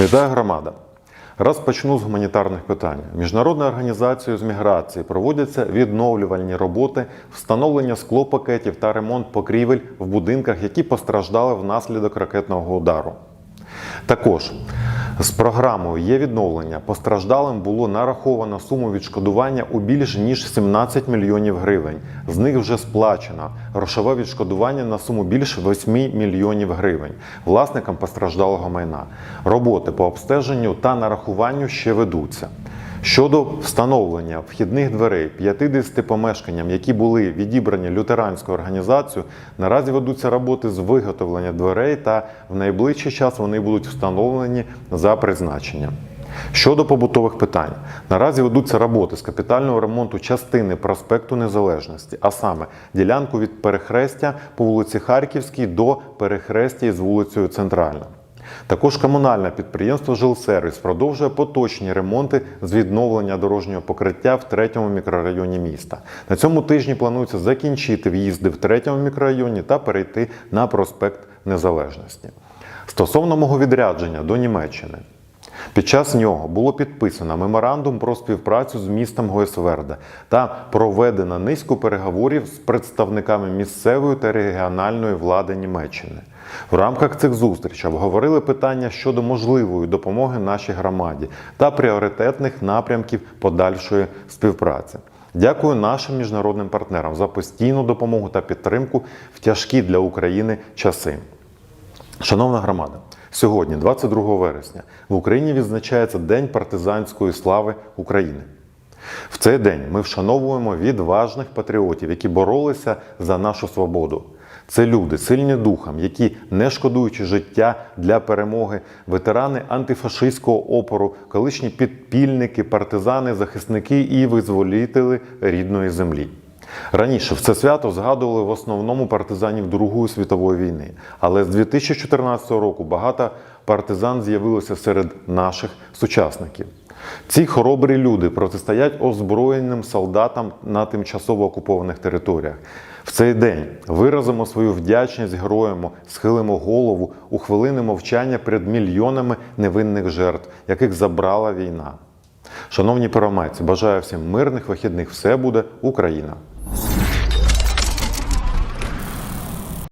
Вітаю громада. Розпочну з гуманітарних питань. Міжнародною організацією з міграції проводяться відновлювальні роботи, встановлення склопакетів та ремонт покрівель в будинках, які постраждали внаслідок ракетного удару. Також з програмою є відновлення. Постраждалим було нараховано суму відшкодування у більш ніж 17 мільйонів гривень. З них вже сплачено грошове відшкодування на суму більш 8 мільйонів гривень власникам постраждалого майна. Роботи по обстеженню та нарахуванню ще ведуться. Щодо встановлення вхідних дверей 50 помешканням, які були відібрані лютеранською організацією, наразі ведуться роботи з виготовлення дверей та в найближчий час вони будуть встановлені за призначенням. Щодо побутових питань, наразі ведуться роботи з капітального ремонту частини проспекту Незалежності, а саме ділянку від перехрестя по вулиці Харківській до перехрестя із вулицею Центральна. Також комунальне підприємство Жилсервіс продовжує поточні ремонти з відновлення дорожнього покриття в третьому мікрорайоні міста. На цьому тижні планується закінчити в'їзди в третьому мікрорайоні та перейти на проспект Незалежності. Стосовно мого відрядження до Німеччини. Під час нього було підписано меморандум про співпрацю з містом Гойсверде та проведено низку переговорів з представниками місцевої та регіональної влади Німеччини. В рамках цих зустрічей обговорили питання щодо можливої допомоги нашій громаді та пріоритетних напрямків подальшої співпраці. Дякую нашим міжнародним партнерам за постійну допомогу та підтримку в тяжкі для України часи. Шановна громада, сьогодні, 22 вересня, в Україні відзначається День партизанської слави України. В цей день ми вшановуємо відважних патріотів, які боролися за нашу свободу. Це люди, сильні духом, які, не шкодуючи життя для перемоги, ветерани антифашистського опору, колишні підпільники, партизани, захисники і визволітели рідної землі. Раніше в це свято згадували в основному партизанів Другої світової війни, але з 2014 року багато партизан з'явилося серед наших сучасників. Ці хоробрі люди протистоять озброєним солдатам на тимчасово окупованих територіях. В цей день виразимо свою вдячність героям, схилимо голову у хвилини мовчання перед мільйонами невинних жертв, яких забрала війна. Шановні перомайці, бажаю всім мирних вихідних. Все буде Україна!